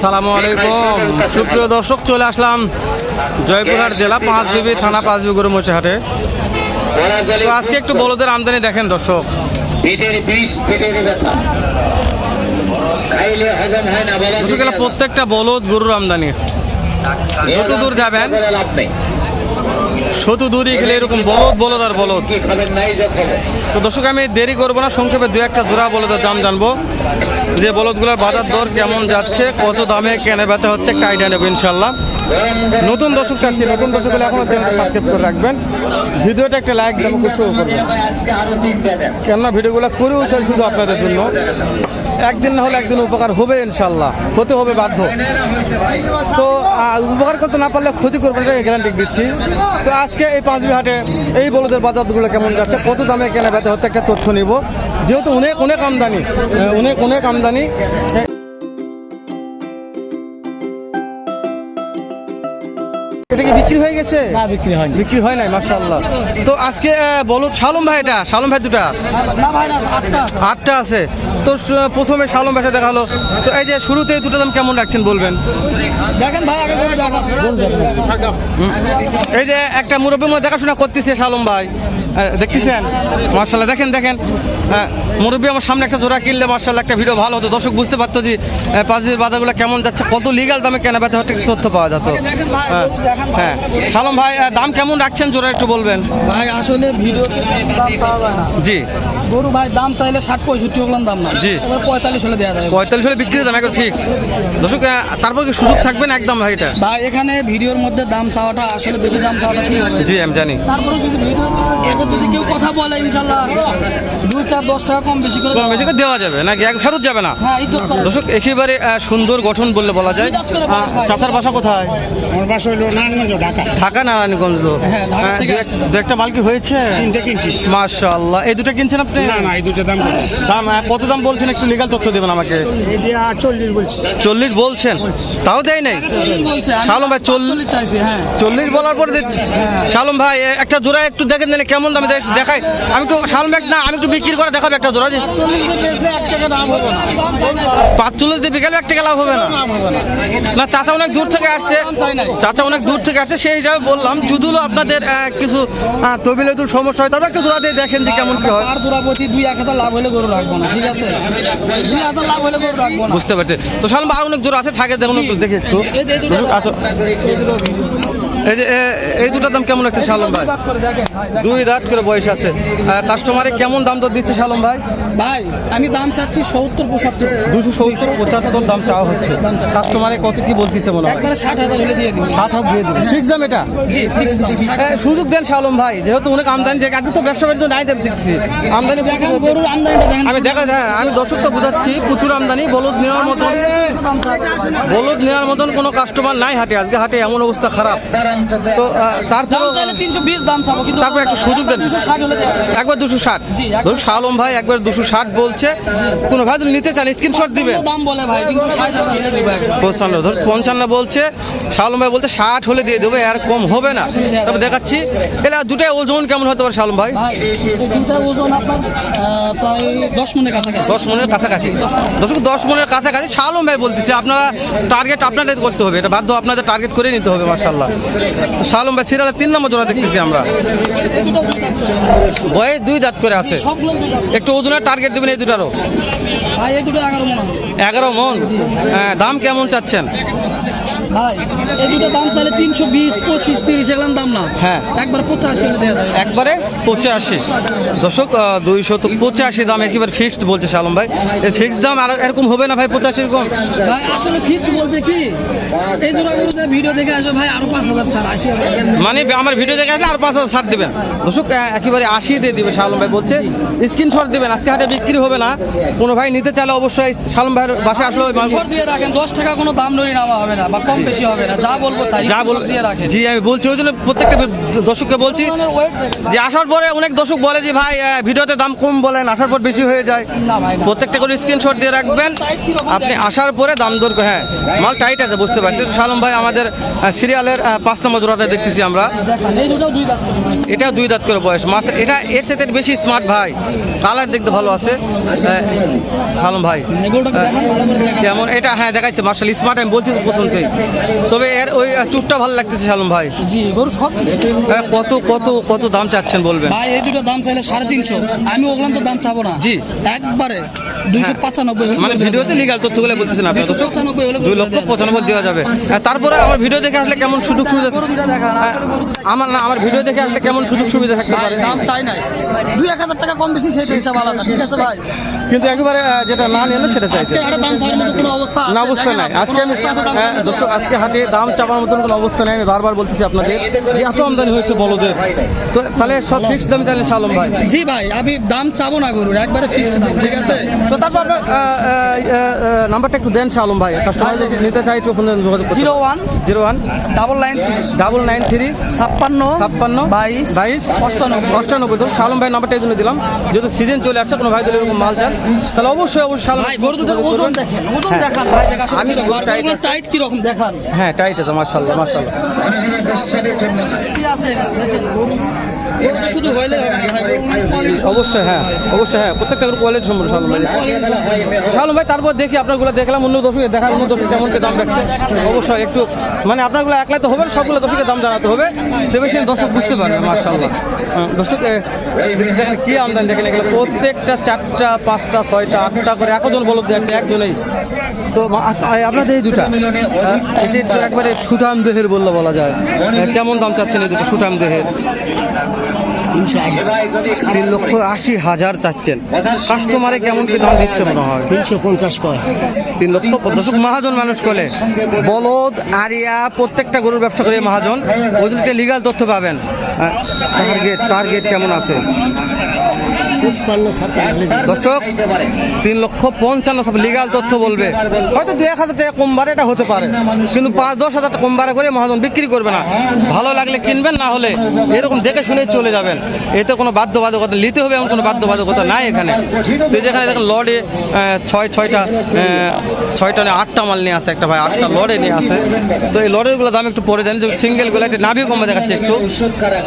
সালামু আলাইকুম। সুপ্রিয় দর্শক চলে আসলাম জয়পুরহাট জেলা পাঁচ পাঁচবিবি থানা পাঁচবি গরু মুচিহাটে তো আজকে একটু বলদের আমদানি দেখেন দর্শক। প্রত্যেকটা বলদ গরুর আমদানি। যত দূর যাবেন শত দূরই খেলে এরকম বলদ বলদ আর বলদ। তো দর্শক, আমি দেরি করব না, সংক্ষেপে দু একটা জোড়া বলদের দাম জানব। যে বলদগুলোর বাজার দর কেমন যাচ্ছে, কত দামে কেনে বেচা হচ্ছে, একটা আইডিয়া নেব ইনশাল্লাহ নতুন দর্শক চাচ্ছি, নতুন দর্শক হলে এখনও চ্যানেলটা সাবস্ক্রাইব করে রাখবেন। ভিডিওটা একটা লাইক দেবো শুরু করবেন। দেন কেননা ভিডিওগুলো করেও স্যার শুধু আপনাদের জন্য। একদিন না হলে একদিন উপকার হবে ইনশাল্লাহ। হতে হবে বাধ্য। তো উপকার করতে না পারলে ক্ষতি করবে এটা গ্যারান্টি দিচ্ছি। তো আজকে এই পাঁচ হাটে এই বলদের বাজারগুলো কেমন যাচ্ছে, কত দামে কেনা বেচা হচ্ছে, একটা তথ্য নিব। যেহেতু অনেক অনেক আমদানি, অনেক অনেক আমদানি। বিক্রি হয়ে গেছে? না বিক্রি হয়নি। বিক্রি হয় নাই মার্শাল্লাহ তো আজকে বলো শালম ভাই এটা? শালম ভাই দুটা? না ভাই না আটটা আছে। আটটা আছে। তো প্রথমে শালম ভাই দেখা হলো। তো এই যে শুরুতে দুটো দাম কেমন রাখছেন বলবেন? দেখেন ভাই আগে এই যে একটা মুরব্বী মনে দেখাশোনা করতেছে শালম ভাই। দেখতেছেন? মার্শাল্লাহ দেখেন দেখেন। হ্যাঁ, মুরব্বী আমার সামনে একটা জোড়া কিনলে মার্শাল্লাহ একটা ভিডিও ভালো হতো। দর্শক বুঝতে পারতো যে আহ, পাঁচের বাজারগুলো কেমন যাচ্ছে কত লিগাল দামে কেনা বেচা তথ্য পাওয়া যেত। হ্যাঁ, দেখেন ভাই। দাম কেমন রাখছেন? জোড়া একটু বলবেন। ভাই আসলে ভিডিও দাম চাওয়া যায় না। জি। গরু ভাই দাম চাইলে ষাট পঁয়ষট্টি ওগুলোর দাম না। জি। পঁয়তাল্লিশ হলে দেওয়া যাবে। পঁয়তাল্লিশ হলে বিক্রি দাম একবার ফিক্স দর্শক তারপর কি সুযোগ থাকবে না একদম ভাই এটা? ভাই এখানে ভিডিওর মধ্যে দাম চাওয়াটা আসলে বেশি দাম চাওয়াটা ঠিক হবে জি আমি জানি। তারপরে যদি ভিডিও যদি কেউ কথা বলে ইনশাল্লাহ দুই চার দশ টাকা কম বেশি করে কম বেশি করে দেওয়া যাবে নাকি এক ফেরত যাবে না? হ্যাঁ এই তো দর্শক একেবারে সুন্দর গঠন বললে বলা যায়। চাচার বাসা কোথায়? আমার বাসা হইল নারায়ণগঞ্জ ঢাকা ঢাকা নারায়ণগঞ্জ হ্যাঁ, হ্যাঁ, দু একটা মাল কি হয়েছে? তিনটে কিনছি। মাশাআল্লাহ। এই দুটো কিনছেন আপনি? না না এই দুটো দাম দাম কত দাম বলছেন? একটু লিগাল তথ্য দেবেন আমাকে। চল্লিশ বলছি। চল্লিশ বলছেন? তাও দেয় নাই? শালম ভাই, চল্লিশ হ্যাঁ। চল্লিশ বলার পরে দিচ্ছি। শালম ভাই একটা জোড়া একটু দেখেন জানি কেমন দামে দেখ- দেখাই আমি একটু শালম ভাই না আমি একটু বিক্রি করে দেখাবো একটা জোড়া যে চল্লিশ দিয়ে বিকালে এক টাকা লাভ হবে না। না। চাচা অনেক দূর থেকে আসছে। চাচা অনেক দূর থেকে আসছে। সেই হিসাবে বললাম যদিও আপনাদের কিছু তবিলে দূর সমস্যা হয় তাহলে একটা জোড়া দিয়ে দেখেন যে কেমন কি হয়। আর জোড়া প্রতি দুই এক হাজার লাভ হলে গরু রাখব না ঠিক আছে? দুই হাজার লাভ হলে গরু রাখব না। বুঝতে পারছি। তো শালম আর অনেক জোড়া আছে থাকে দেখুন একটু দেখে একটু। এই যে- আচ্ছা। এই যে দুটার দাম কেমন আছে শালম ভাই। দুই দাঁত করে বয়স আছে। কাস্টমারে কেমন দাম তো দিচ্ছে শালম ভাই? ভাই আমি দাম চাচ্ছি সত্তর পঁচাত্তর। দুশো সত্তর পঁচাত্তর দাম চাওয়া হচ্ছে। কাস্টমারে কত কি বলতেছে মনে হয়? একবারে ষাট হাজার হলে দিয়ে দিন। ষাট হাত দিয়ে দেবে ফিক্স দাম এটা? জি ফিক্স দাম সুযোগ দেন শালম ভাই যেহেতু অনেক আমদানি দেখে আগে তো ব্যবসা বাণিজ্য নাই দেখ দেখছি। আমদানি দেখেন গরুর আমদানিটা দেখেন। আমি দেখা হ্যাঁ আমি দর্শককে বুঝাচ্ছি প্রচুর আমদানি বলদ নেওয়ার মতন। বলদ নেওয়ার মতন কোনো কাস্টমার নাই হাটে। আজকে হাটে এমন অবস্থা খারাপ। তো তারপর তিনশো বিশ দাম চাবো কিন্তু তারপর একটা সুযোগ দেন। একবার দুশো ষাট। ধরুন শালম ভাই একবার দুশো ষাট বলছে। কোনো ভাই যদি নিতে চান স্ক্রিনশট দিবেন পঞ্চান্ন ধর পঞ্চান্ন বলছে। শালম ভাই বলতে ষাট হলে দিয়ে দেবে আর কম হবে না। তবে দেখাচ্ছি। এটা দুটাই ওজন কেমন হতে পারে শালম ভাই? দশ মনের কাছাকাছি। দশ দর্শক দশ মনের কাছাকাছি। শালম ভাই বলতেছে আপনারা টার্গেট আপনাদের করতে হবে। এটা বাধ্য আপনাদের টার্গেট করে নিতে হবে মার্শাল্লাহ তো শালম ভাই সিরিয়ালের তিন নম্বর জোড়া দেখতেছি আমরা। বয়ে দুই দাঁত করে। আছে। একটু ওজনের টার্গেট দেবেন এই দুটারও? ভাই এই দুটো এগারো মনে এগারো মন? হ্যাঁ, দাম কেমন চাচ্ছেন? ভাই এই দুটো দাম চাইলে তিনশো বিশ পঁচিশ তিরিশ এগুলো দাম না। হ্যাঁ। একবার পঁচাশি হলে দেওয়া যাবে একবারে পঁচাশি। দর্শক দুইশো তো পঁচাশি দাম একেবারে ফিক্সড বলছে শালম ভাই। এই ফিক্সড দাম আর এরকম হবে না ভাই পঁচাশি এরকম? ভাই আসলে ফিক্সড বলতে কি? এই জোড়া ভিডিও দেখে আসবে ভাই আরও পাঁচ হাজার স্যার আশি মানে আমার ভিডিও দেখে আসলে আর পাঁচ হাজার ছাড় দিবেন। দর্শক একেবারে আশি দিয়ে দিবে শালম ভাই বলছে। স্ক্রিনশট দিবেন আজকে হাটে বিক্রি হবে না। কোনো ভাই নিতে চাইলে অবশ্যই শালম ভাইয়ের বাসায় আসলে ওই ছড় দিয়ে রাখেন দশ টাকা কোনো দাম দরি নেওয়া হবে না বা কম বেশি হবে না যা বলব তাই যা বল দিয়ে রাখেন। জি আমি বলছি ওই জন্য প্রত্যেকটা দর্শককে বলছি যে আসার পরে অনেক দর্শক বলে যে ভাই ভিডিওতে দাম কম বলেন আসার পর বেশি হয়ে যায়। প্রত্যেকটা করে স্ক্রিনশট দিয়ে রাখবেন। আপনি আসার পরে দাম দর হ্যাঁ মাল টাইট আছে বুঝতে পারছি। তো শালম ভাই আমাদের সিরিয়ালের পাঁচ নম্বর জোড়াটা দেখতেছি আমরা। এটা দুই দাঁত করে বয়স। মাছ এটা এর সাথে বেশি স্মার্ট ভাই। কালার দেখতে ভালো আছে। হ্যাঁ, ভাই। হ্যাঁ, কেমন? এটা হ্যাঁ দেখাচ্ছে মার্শাল স্মার্ট আমি বলছি প্রথমতেই তবে এর ওই চুটটা ভালো লাগতেছে শালম ভাই। হ্যাঁ, কত কত কত দাম চাচ্ছেন বলবেন? ভাই এই দুটো দাম চাইলে সাড়ে তিনশো। আমি ওগুলান তো দাম চাবো না। জি। একবারে দুইশো পঁচানব্বই মানে ভিডিওতে। লিগাল তথ্যগুলো বলতেছেন পঁচানব্বই দুই লক্ষ দেওয়া যাবে। পঁচানব্বই দেওয়া যাবে। হ্যাঁ, তারপরে আমার ভিডিও দেখে আসলে কেমন সুযোগ সুবিধা হ্যাঁ, আমার না আমার ভিডিও দেখে আসলে কেমন সুযোগ সুবিধা থাকতে পারে? দাম চাই নাই। দুই এক হাজার টাকা কম বেশি সেটা হিসাব আলাদা। আছে ভাই। কিন্তু একেবারে যেটা না নিলো সেটা চাইছে? না অবস্থা নাই। আজকে আমি? দর্শক আজকে হাটে দাম চাপার মতন কোনো অবস্থা নেই। আমি বারবার বলতেছি আপনাদের যে এত আমদানি হয়েছে বলদের। তো তাহলে সব ফিক্স দাম চাইলেন শালম ভাই? জি ভাই আমি দাম চাবো না গরুর একবারে ফিক্সড দাম ঠিক আছে? তো তারপর আপনার নাম্বারটা একটু দেন শালম ভাই। কাস্টমার নিতে চাই একটু ফোন যোগাযোগ zero one zero one double nine double nine three ছাপ্পান্ন ছাপ্পান্ন বাইশ বাইশ অষ্টানব্বই। অষ্টানব্বই। তো শালম ভাই নাম্বারটা এই জন্য দিলাম। যেহেতু সিজন চলে আসছে কোনো ভাই যদি এরকম মাল চান? তাহলে অবশ্যই অবশ্যই ভাই গরু দুটোর ওজন দেখেন ওজন হ্যাঁ। দেখান ভাই দেখা আমি গরুগুলো টাইট কি রকম দেখান? হ্যাঁ টাইট আছে মাশাআল্লাহ মাশাআল্লাহ। কি আছে দেখেন, গরু। শুধু হইলে জি অবশ্যই হ্যাঁ অবশ্যই হ্যাঁ প্রত্যেকটা কোয়ালিটি সম্পূর্ণ শালম ভাই। শালম ভাই তারপর দেখি আপনারগুলো দেখলাম অন্য দর্শকে দেখার অন্য দর্শক কেমন কি দাম রাখছে। অবশ্যই একটু মানে আপনারগুলো একলাই তো হবে সবগুলো দর্শকের দাম জানাতে হবে। সে বেশি দর্শক বুঝতে পারবে মার্শাল্লাহ দর্শক এ, দেখেন কি আমদানি দেখেন এগুলো প্রত্যেকটা চারটা পাঁচটা ছয়টা আটটা করে একজন বলদ দেখছে একজনেই। তো আপনাদের এই দুটা হ্যাঁ, এটি একবারে সুঠাম দেহের বললে বলা যায়। কেমন দাম চাচ্ছেন এই দুটো সুঠাম দেহের? তিন লক্ষ আশি হাজার চাচ্ছেন। কাস্টমারে কেমন কি দাম দিচ্ছে মনে হয়? তিনশো পঞ্চাশ কয় তিন লক্ষ দশক মহাজন মানুষ করে বলদ আরিয়া প্রত্যেকটা গরুর ব্যবসা করে মহাজন। ওদেরকে লিগাল তথ্য পাবেন। টার্গেট টার্গেট কেমন আছে? পুষ্পান্ন দর্শক, তিন লক্ষ পঞ্চান্ন সব লিগাল তথ্য বলবে। হয়তো দু এক হাজার টাকা কম এটা হতে পারে। কিন্তু পাঁচ, দশ হাজার টাকা কম করে মহাজন বিক্রি করবে না। ভালো লাগলে কিনবেন, না হলে এরকম দেখে শুনে চলে যাবেন। এতে কোনো বাধ্যবাধকতা নিতে হবে এমন কোনো বাধ্যবাধকতা নাই এখানে। তো যেখানে দেখেন লডে ছয়, ছয়টা ছয়টা আটটা মাল নিয়ে আসে একটা ভাই, আটটা লড়ে নিয়ে আসে তো এই লড়েরগুলো দাম একটু পরে জানি যে সিঙ্গেলগুলো একটা নাভি কম্বো দেখাচ্ছে একটু।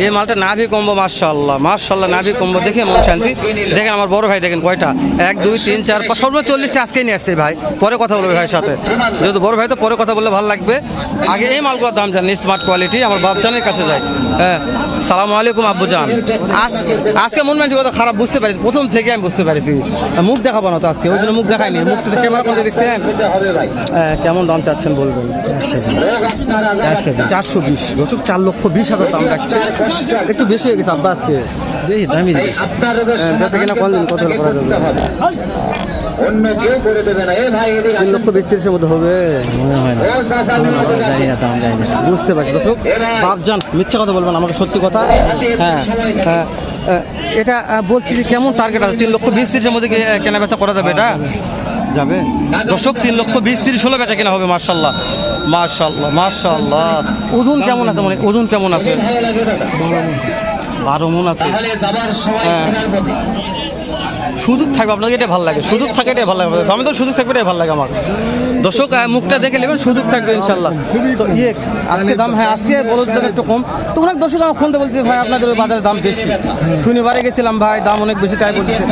এই মালটা নাভি কম্বো মার্শাল্লাহ মার্শাল্লাহ নাভি কম্বো দেখে মন শান্তি। দেখেন আমার বড় ভাই দেখেন কয়টা? এক দুই তিন চার পাঁচ সর্বোচ্চ চল্লিশটা আজকেই নিয়ে আসছে ভাই। পরে কথা বলবে ভাইয়ের সাথে। যেহেতু বড় ভাই তো পরে কথা বললে ভালো লাগবে। আগে এই মালগুলোর দাম জানি স্মার্ট কোয়ালিটি আমার বাপজানের কাছে যায় হ্যাঁ সালাম আলাইকুম আব্বু জান আজ আজকে মন মানসিক কথা খারাপ বুঝতে পারি প্রথম থেকে আমি বুঝতে পারি মুখ দেখাবো না তো আজকে ওই জন্য মুখ দেখাইনি। মুখ তো ক্যামেরা করে দেখছেন? হ্যাঁ, কেমন দাম চাচ্ছেন বলবেন? চারশো বিশ। দশক চার লক্ষ বিশ হাজার দাম রাখছে। একটু বেশি হয়ে গেছে আব্বা আজকে। বেশি দামি বেচা কিনা কোন দিন কত করা যাবে অন্য কেউ করে দেবে না এ ভাই এদিকে তিন লক্ষ বিশ তিরিশের মধ্যে হবে ও চাচা, বুঝতে পারছি। দর্শক বাপজান মিথ্যা কথা বলবেন আমাকে সত্যি কথা। হ্যাঁ হ্যাঁ এটা বলছি যে কেমন টার্গেট আছে? তিন লক্ষ বিশ তিরিশের মধ্যে কেনা বেচা করা যাবে এটা? যাবে। দর্শক তিন লক্ষ বিশ তিরিশ হলে বেচা কেনা হবে মার্শাল্লাহ মার্শাল্লাহ মার্শাল্লাহ ওজন কেমন আছে মানে ওজন কেমন আছে? বারো মন আছে। তাহলে যাবার সময় হ্যাঁ। সুযোগ থাকবে আপনাকে এটা ভালো লাগে। সুযোগ থাকে এটাই ভালো লাগে। দামে তো সুযোগ থাকবে এটাই ভালো লাগে আমার। দর্শক মুখটা দেখে নেবেন সুযোগ থাকবে ইনশাল্লাহ তো ইয়ে আজকে দাম হ্যাঁ আজকে বলদ দাম একটু কম। তো অনেক দর্শক আমার ফোন দিয়ে বলছে ভাই আপনাদের ওই বাজারের দাম বেশি। শনিবারে গেছিলাম ভাই দাম অনেক বেশি তাই বলছে।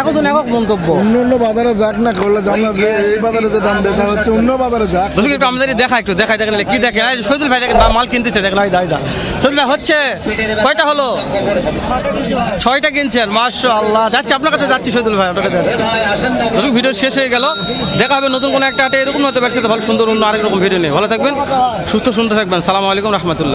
এখন তো একক মন্তব্য। অন্য অন্য বাজারে যাক না করলে জানা যে এই বাজারে যে দাম বেচা হচ্ছে অন্য বাজারে যাক। দর্শক একটু আমাদের দেখা একটু দেখা দেখেন কি দেখে? শহীদুল ভাই দেখেন দাম মাল কিনতেছে দেখেন ভাই দাই দা শহীদুল হচ্ছে কয়টা হলো? ছয়টা কিনছেন মাসা আল্লাহ যাচ্ছি, আপনার কাছে যাচ্ছি, শহীদুল ভাই, আপনার কাছে যাচ্ছি। দর্শক, ভিডিও শেষ হয়ে গেল। দেখা হবে নতুন কোনো একটা আটে এরকম হতে পারছে ভালো সুন্দর অন্য আরেক রকম ভিডিও নিয়ে। ভালো থাকবেন, সুস্থ, সুন্দর থাকবেন। সালাম আলাইকুম, রহমতুল্লাহ।